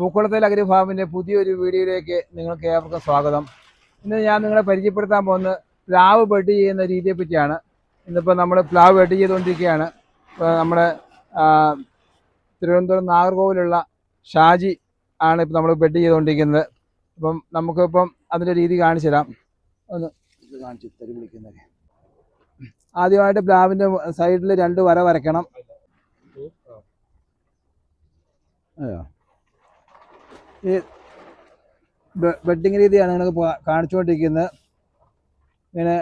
പൂക്കുളത്തേൽ അഗ്രിഫാമിന്റെ പുതിയൊരു വീഡിയോയിലേക്ക് നിങ്ങൾക്ക് ഏവർക്കും സ്വാഗതം. ഇന്ന് ഞാൻ നിങ്ങളെ പരിചയപ്പെടുത്താൻ പോകുന്നത് പ്ലാവ് ബെഡ് ചെയ്യുന്ന രീതിയെ പറ്റിയാണ്. ഇന്നിപ്പോൾ നമ്മൾ പ്ലാവ് ബെഡ് ചെയ്തുകൊണ്ടിരിക്കുകയാണ്. നമ്മുടെ തിരുവനന്തപുരം നാഗർകോവിലുള്ള ഷാജി ആണ് ഇപ്പോൾ നമ്മൾ ബെഡ് ചെയ്തുകൊണ്ടിരിക്കുന്നത്. അപ്പം നമുക്കിപ്പം അതിന്റെ രീതി കാണിച്ചു തരാം. ഒന്ന് കാണിച്ചു തരും വിളിക്കുന്നത് ആദ്യമായിട്ട് പ്ലാവിന്റെ സൈഡിൽ രണ്ട് വര വരയ്ക്കണം. അതെയോ? ഈ ബെഡിങ് രീതിയാണ് നിങ്ങൾക്ക് കാണിച്ചുകൊണ്ടിരിക്കുന്നത്. ഇങ്ങനെ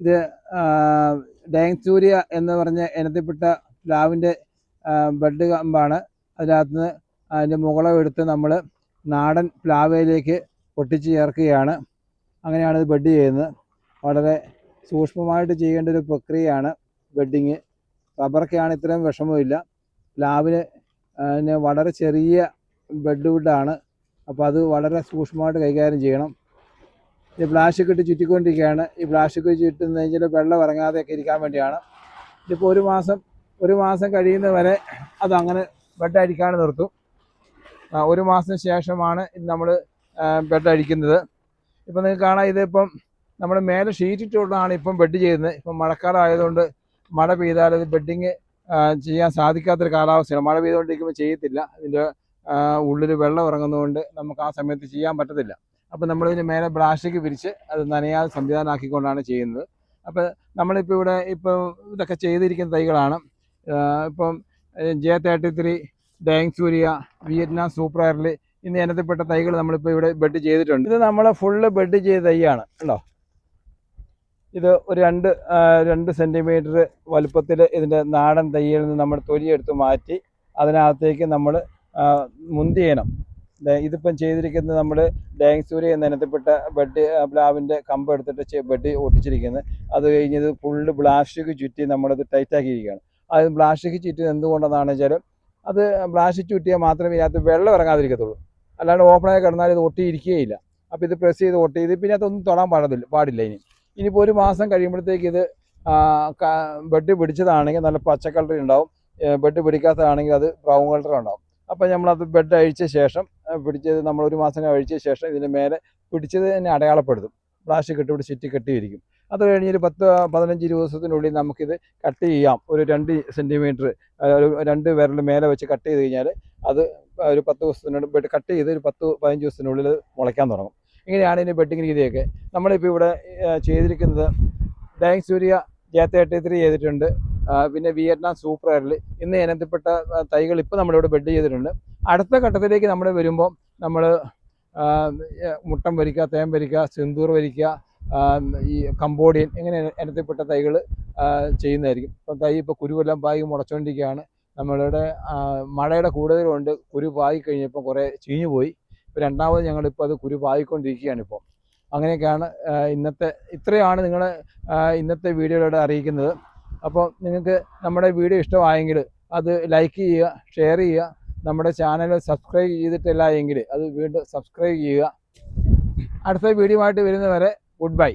ഇത് ഡയങ് സൂര്യ എന്ന് പറഞ്ഞ ഇനത്തിൽപ്പെട്ട പ്ലാവിന്റെ ബെഡ് കമ്പാണ്. അതിനകത്ത് നിന്ന് അതിന്റെ മുകളം എടുത്ത് നമ്മൾ നാടൻ പ്ലാവയിലേക്ക് പൊട്ടിച്ച് ചേർക്കുകയാണ്. അങ്ങനെയാണ് ഇത് ബെഡ് ചെയ്യുന്നത്. വളരെ സൂക്ഷ്മമായിട്ട് ചെയ്യേണ്ട ഒരു പ്രക്രിയയാണ് ബെഡിങ് റബ്ബറൊക്കെയാണ് ഇത്രയും വിഷമമില്ല. പ്ലാവിന് വളരെ ചെറിയ ബെഡ് വുഡാണ് അപ്പോൾ അത് വളരെ സൂക്ഷ്മമായിട്ട് കൈകാര്യം ചെയ്യണം. ഈ പ്ലാസ്റ്റിക് ഇട്ട് ചുറ്റിക്കൊണ്ടിരിക്കുകയാണ്. ഈ പ്ലാസ്റ്റിക് ചുറ്റുന്ന കഴിഞ്ഞാൽ വെള്ളം ഇറങ്ങാതെയൊക്കെ ഇരിക്കാൻ വേണ്ടിയാണ്. ഇതിപ്പോൾ ഒരു മാസം ഒരു മാസം കഴിയുന്ന വരെ അത് അങ്ങനെ ബെഡ് നിർത്തും. ഒരു മാസത്തിന് ശേഷമാണ് ഇത് നമ്മൾ ബെഡ് അടിക്കുന്നത് ഇപ്പം നിങ്ങൾക്ക് കാണാം ഇതിപ്പം നമ്മൾ മേലെ ഷീറ്റ് ഇട്ടുകൊണ്ടാണ് ഇപ്പം ബെഡ് ചെയ്യുന്നത്. ഇപ്പം മഴക്കാലം ആയതുകൊണ്ട് മഴ പെയ്താൽ ഇത് ബെഡിങ് ചെയ്യാൻ സാധിക്കാത്തൊരു കാലാവസ്ഥയാണ്. മഴ പെയ്തുകൊണ്ടിരിക്കുമ്പോൾ ചെയ്യത്തില്ല. ഇതിന്റെ ഉള്ളിൽ വെള്ളം ഇറങ്ങുന്നതുകൊണ്ട് നമുക്ക് ആ സമയത്ത് ചെയ്യാൻ പറ്റത്തില്ല. അപ്പം നമ്മളിതിന് മേലെ പ്ലാസ്റ്റിക് വിരിച്ച് അത് നനയാതെ സംവിധാനമാക്കിക്കൊണ്ടാണ് ചെയ്യുന്നത്. അപ്പം നമ്മളിപ്പോൾ ഇവിടെ ഇപ്പോൾ ഇതൊക്കെ ചെയ്തിരിക്കുന്ന തൈകളാണ്. ഇപ്പം ജെ തേർട്ടി ത്രീ ഡയങ് സൂര്യ വിയറ്റ്നാം സൂപ്പർ എയർലി ഇന്ന് ഇനത്തിൽപ്പെട്ട തൈകൾ നമ്മളിപ്പോൾ ഇവിടെ ബെഡ് ചെയ്തിട്ടുണ്ട്. ഇത് നമ്മൾ ഫുള്ള് ബെഡ് ചെയ്ത തൈയാണ് ഉണ്ടോ ഇത് ഒരു രണ്ട് രണ്ട് സെന്റിമീറ്റർ വലുപ്പത്തിൽ ഇതിന്റെ നാടൻ തൈയിൽ നിന്ന് നമ്മൾ തൊലിയെടുത്ത് മാറ്റി അതിനകത്തേക്ക് നമ്മൾ മുന്തിയ ഇതിപ്പം ചെയ്തിരിക്കുന്നത് നമ്മൾ ഡാങ് സൂര്യ എന്ന ഇനത്തിൽപ്പെട്ട ബെഡ് പ്ലാവിന്റെ കമ്പ് എടുത്തിട്ട് ബെഡ് ഒട്ടിച്ചിരിക്കുന്നത്. അത് കഴിഞ്ഞത് ഫുള്ള് പ്ലാസ്റ്റിക് ചുറ്റി നമ്മളത് ടൈറ്റാക്കിയിരിക്കുകയാണ്. അത് പ്ലാസ്റ്റിക് ചുറ്റി എന്തുകൊണ്ടെന്നാണ് വെച്ചാൽ അത് പ്ലാസ്റ്റിക് ചുറ്റിയാൽ മാത്രമേ ഇതിനകത്ത് വെള്ളം ഇറങ്ങാതിരിക്കത്തുള്ളൂ. അല്ലാണ്ട് ഓപ്പണായി കിടന്നാൽ ഇത് ഒട്ടിയിരിക്കുകയില്ല. അപ്പോൾ ഇത് പ്രസ് ചെയ്ത് ഒട്ടി ഇത് പിന്നെ അതൊന്നും തൊടാൻ പാടില്ല പാടില്ല ഇനി. ഇനിയിപ്പോൾ ഒരു മാസം കഴിയുമ്പോഴത്തേക്ക് ഇത് ബെഡ് പിടിച്ചതാണെങ്കിൽ നല്ല പച്ച കളർ ഉണ്ടാവും. ബെഡ് പിടിക്കാത്തതാണെങ്കിൽ അത് ബ്രൗൺ കളർ ഉണ്ടാവും. അപ്പോൾ നമ്മളത് ബെഡ് അഴിച്ച ശേഷം പിടിച്ചത് നമ്മൾ ഒരു മാസം അഴിച്ച ശേഷം ഇതിന് മേലെ പിടിച്ചത് തന്നെ അടയാളപ്പെടുത്തും. പ്ലാസ്റ്റിക് കെട്ടി ഇവിടെ ചുറ്റി കെട്ടിയിരിക്കും. അത് കഴിഞ്ഞ് ഒരു പത്ത് പതിനഞ്ച് ഇരുപത് ദിവസത്തിനുള്ളിൽ നമുക്കിത് കട്ട് ചെയ്യാം. ഒരു രണ്ട് സെന്റിമീറ്റർ രണ്ട് വിരൽ മേലെ വെച്ച് കട്ട് ചെയ്ത് കഴിഞ്ഞാൽ അത് ഒരു പത്ത് ദിവസത്തിനുള്ളിൽ കട്ട് ചെയ്ത് ഒരു പത്ത് പതിനഞ്ച് ദിവസത്തിനുള്ളിൽ മുളയ്ക്കാൻ തുടങ്ങും. ഇങ്ങനെയാണ് ഇതിന്റെ ബെഡിങ് രീതിയൊക്കെ. നമ്മളിപ്പോൾ ഇവിടെ ചെയ്തിരിക്കുന്നത്. ഡയങ് സൂര്യ ജെ ചെയ്തിട്ടുണ്ട്. പിന്നെ വിയറ്റ്നാം സൂപ്പർ എയറിൽ ഇന്ന് ഇനത്തിൽപ്പെട്ട തൈകൾ ഇപ്പോൾ നമ്മളിവിടെ ബെഡ് ചെയ്തിട്ടുണ്ട്. അടുത്ത ഘട്ടത്തിലേക്ക് നമ്മൾ വരുമ്പോൾ നമ്മൾ മുട്ടം വരിക്കുക തേൻ വരിക്കുക സിന്ദൂർ വരിക്കുക ഈ കമ്പോഡിയൻ ഇങ്ങനെ ഇനത്തിൽപ്പെട്ട തൈകൾ ചെയ്യുന്നതായിരിക്കും. ഇപ്പം തൈ ഇപ്പോൾ കുരുവെല്ലാം പായി മുടച്ചുകൊണ്ടിരിക്കുകയാണ് നമ്മളുടെ മഴയുടെ കൂടുതലുകൊണ്ട് കുരു പായി കഴിഞ്ഞപ്പോൾ കുറേ ചീഞ്ഞു പോയി. ഇപ്പോൾ രണ്ടാമത് ഞങ്ങളിപ്പോൾ അത് കുരു പായിക്കൊണ്ടിരിക്കുകയാണ് ഇപ്പോൾ അങ്ങനെയൊക്കെയാണ് ഇന്നത്തെ ഇത്രയാണ് നിങ്ങളെ ഇന്നത്തെ വീഡിയോയിലൂടെ അറിയിക്കുന്നത്. അപ്പോൾ നിങ്ങൾക്ക് നമ്മുടെ വീഡിയോ ഇഷ്ടമായെങ്കിൽ അത് ലൈക്ക് ചെയ്യുക ഷെയർ ചെയ്യുക. നമ്മുടെ ചാനൽ സബ്സ്ക്രൈബ് ചെയ്തിട്ടില്ല എങ്കിൽ അത് വീണ്ടും സബ്സ്ക്രൈബ് ചെയ്യുക. അടുത്ത വീഡിയോ ആയിട്ട് വരുന്നവരെ ഗുഡ് ബൈ